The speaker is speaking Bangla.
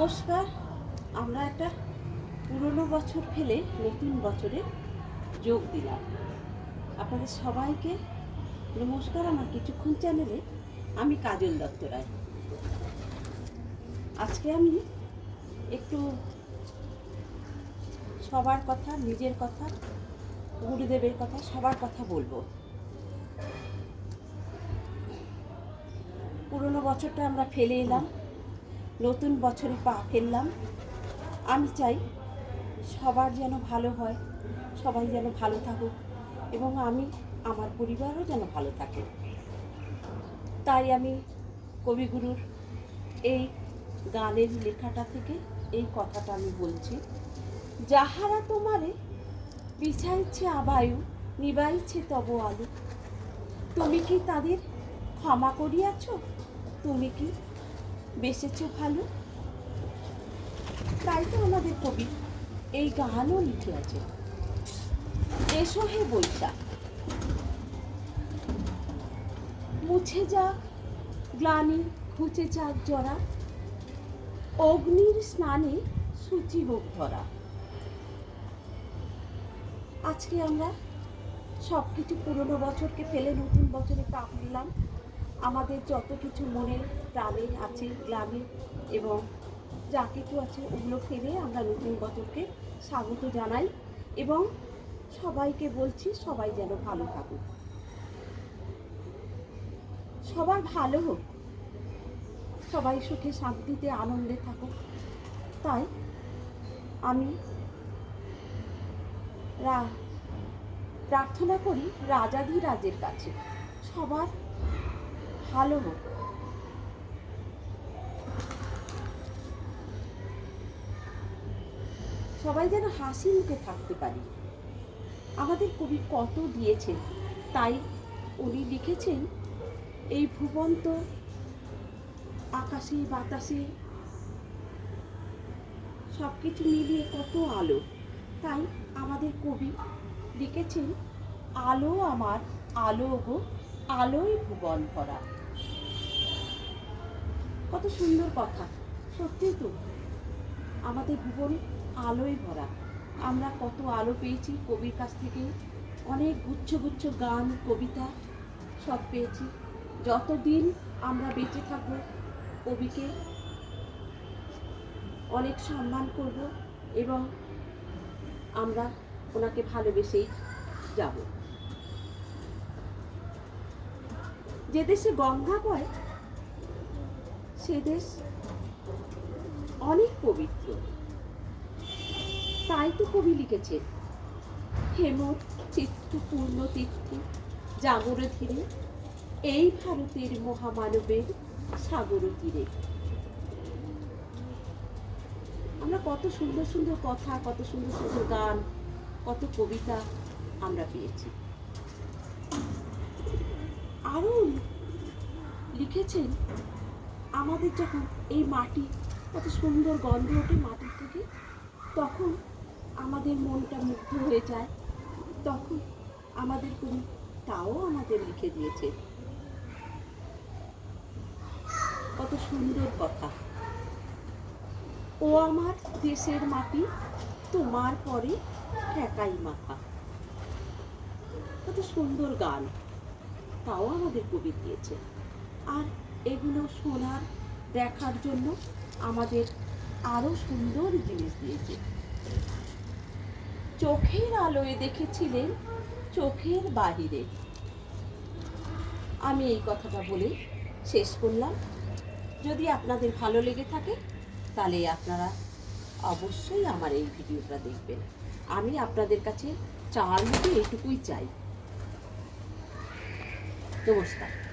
নমস্কার। আমরা একটা পুরনো বছর ফেলে নতুন বছরে যোগ দিলাম। আপনাদের সবাইকে নমস্কার আমার কিছুক্ষণ চ্যানেলে। আমি কাজল দত্ত রায়। আজকে আমি একটু সবার কথা, নিজের কথা, গুরুদেবের কথা, সবার কথা বলব। পুরনো বছরটা আমরা ফেলে এলাম। নতুন বছরে পা ফেললাম। আমি চাই সবার যেন ভালো হয়, সবাই যেন ভালো থাকুক এবং আমি, আমার পরিবারও যেন ভালো থাকে। তাই আমি কবিগুরুর এই গানের লেখাটা থেকে এই কথাটা আমি বলছি, যাহারা তোমারে বিছাইছে আবায়ু, নিবাইছে তব আলু। তুমি কি তাদের ক্ষমা করিয়াছ? তুমি কি বেসেছো ভালো। তাই তো আমাদের কবি এই গানও লিখে আছে। এসো হে বৈশাখ। মুছে যাক গ্লানি ঘুচে যাক জরা। অগ্নির স্নানে সূচি হোক ধরা। আজকে আমরা সব কিছু পুরনো বছরকে ফেলে নতুন বছরে পা ফেললাম আমাদের যত কিছু মনে প্রাণে আছে, গ্রামে এবং যা কিছু আছে, ওগুলো ফেলে আমরা নতুন বছরকে স্বাগত জানাই এবং সবাইকে বলছি সবাই যেন ভালো থাকুক। সবার ভালো হোক। সবাই সুখে শান্তিতে আনন্দে থাকুক। তাই আমি প্রার্থনা করি রাজাধিরাজের কাছে সবার ভালো হোক সবাই যেন হাসি মুখে থাকতে পারি। আমাদের কবি কত দিয়েছেন, তাই উনি লিখেছেন, এই ভুবন্ত আকাশে বাতাসে সব কিছু মিলিয়ে কত আলো। তাই আমাদের কবি লিখেছেন, আলো আমার, আলো গো আলোয় ভুবন ভরা কত সুন্দর কথা। সত্যি তো, আমাদের ভুবন আলোয় ভরা। আমরা কত আলো পেয়েছি কবির কাছ থেকে। অনেক গুচ্ছ গুচ্ছ গান, কবিতা সব পেয়েছি। যতদিন আমরা বেঁচে থাকব, কবিকে অনেক সম্মান করব এবং আমরা ওনাকে ভালোবেসেই যাব। যে দেশে গঙ্গা বয় সে দেশ অনেক পবিত্র। তাই তো কবি লিখেছে, হেমর চিত্ত পূর্ণ তীর্থে জাগর ধীরে, এই ভারতের মহামানবের সাগর তীরে। আমরা কত সুন্দর সুন্দর কথা, কত সুন্দর সুন্দর গান, কত কবিতা আমরা পেয়েছি। আরও লিখেছেন আমাদের যখন এই মাটি, কত সুন্দর গন্ধ ওঠে মাটির থেকে, তখন আমাদের মনটা মুগ্ধ হয়ে যায়। তখন আমাদের কবি তাও আমাদের লিখে দিয়েছে। কত সুন্দর কথা। ও আমার দেশের মাটি, তোমার পরে ঠেকাই মাথা। কত সুন্দর গান, তাও আমাদের কবি দিয়েছে। আর এগুলো শোনার দেখার জন্য আমাদের আরও সুন্দর জিনিস দিয়েছে। চোখের আলোয় দেখেছিলেন চোখের বাহিরে। আমি এই কথাটা বলে শেষ করলাম। যদি আপনাদের ভালো লেগে থাকে, তাহলে আপনারা অবশ্যই আমার এই ভিডিওটা দেখবেন। আমি আপনাদের কাছে চার মুখে এটুকুই চাই। নমস্কার।